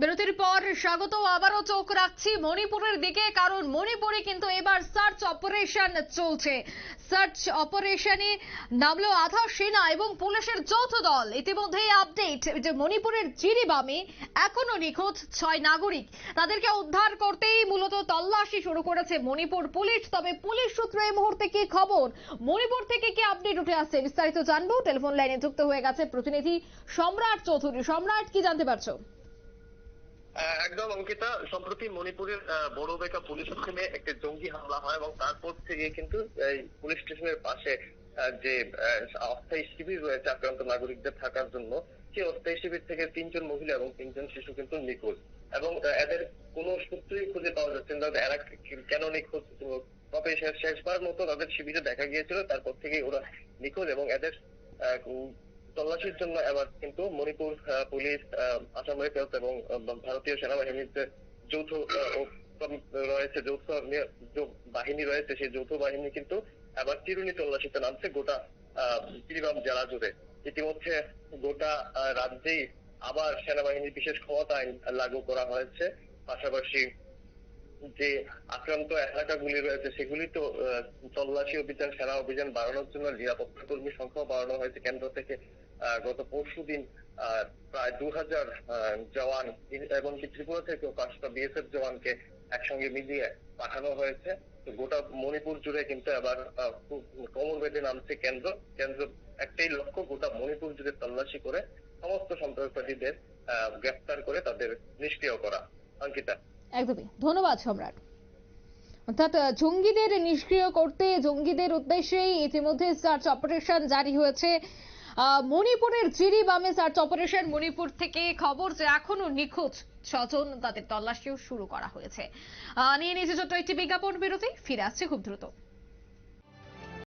বিরতির পর স্বাগত, আবারও চোখ রাখছি মণিপুরের দিকে, কারণ মণিপুরে কিন্তু এবার সার্চ অপারেশন চলছে। সার্চ অপারেশনে নামলো আধা সেনা এবং পুলিশের যৌথ দল। ইতিমধ্যে আপডেট যে মণিপুরের জিরিবামে এখনও নিখোঁজ ছয় নাগরিক। তাদেরকে উদ্ধার করতেই মূলত তল্লাশি শুরু করেছে মণিপুর পুলিশ। তবে পুলিশ সূত্রে এই মুহূর্তে কি খবর? মণিপুর থেকে কি আপডেট উঠে আসছে বিস্তারিত জানব। টেলিফোন লাইনে যুক্ত হয়ে গেছে প্রতিনিধি সম্রাট চৌধুরী। সম্রাট, কি জানতে পারছ? একদম অঙ্কিতা, সম্প্রতি মণিপুরের বড় বেকা পুলিশ স্টেশনে একটি জঙ্গি হামলা হয় এবং তারপর থেকে কিন্তু পুলিশ স্টেশনের পাশে যে অস্থায়ী শিবির রয়েছে আক্রান্ত নাগরিকদের থাকার জন্য, সেই অস্থায়ী শিবির থেকে তিনজন মহিলা এবং তিনজন শিশু কিন্তু নিখোঁজ। এবং এদের কোনো সূত্রই খুঁজে পাওয়া যাচ্ছে না এরা কেন নিখোঁজ তবে শেষবার মতো তাদের শিবিরে দেখা গিয়েছিল, তারপর থেকেই ওরা নিখোঁজ এবং এদের তল্লাশির জন্য এবার কিন্তু মণিপুর পুলিশ আসাম রাইফেলস এবং ভারতীয় সেনাবাহিনীর যে যৌথ রয়েছে যৌথ বাহিনী রয়েছে সেই যৌথ বাহিনী কিন্তু এবার চিরুনি তল্লাশিতে নামছে গোটা আহ, জেলা জুড়ে। ইতিমধ্যে গোটা রাজ্যেই আবার সেনাবাহিনীর বিশেষ ক্ষমতা আইন লাগু করা হয়েছে। পাশাপাশি যে আক্রান্ত এলাকাগুলি রয়েছে সেগুলি তো তল্লাশি অভিযান সেনা অভিযান বাড়ানোর জন্য নিরাপত্তা কর্মী সংখ্যা বাড়ানো হয়েছে। কেন্দ্র থেকে গত পরশু দিন প্রায় দু হাজার জওয়ান এবং ত্রিপুরা থেকে পাঁচটা বিএসএফ জওয়ানকে একসঙ্গে মিলিয়ে পাঠানো হয়েছে। গোটা মণিপুর জুড়ে কিন্তু এবার কোমর বেঁধে নামছে কেন্দ্র। কেন্দ্র একটাই লক্ষ্য, গোটা মণিপুর জুড়ে তল্লাশি করে সমস্ত সন্ত্রাসবাদীদের গ্রেফতার করে তাদের নিষ্ক্রিয় করা। অঙ্কিতা। একদমই। ধন্যবাদ সম্রাট। অর্থাৎ জঙ্গিদের নিষ্ক্রিয় করতে জঙ্গিদের উদ্দেশ্যেই ইতিমধ্যে সার্চ অপারেশন জারি হয়েছে। মণিপুরের জিরিবামে সার্চ অপারেশন মণিপুর থেকে খবর যে এখনও নিখোঁজ ছজন, তাদের তল্লাশিও শুরু করা হয়েছে। নিয়ে নিয়েছে ছোট্ট একটি বিজ্ঞাপন বিরতি, ফিরে আসছে খুব দ্রুত।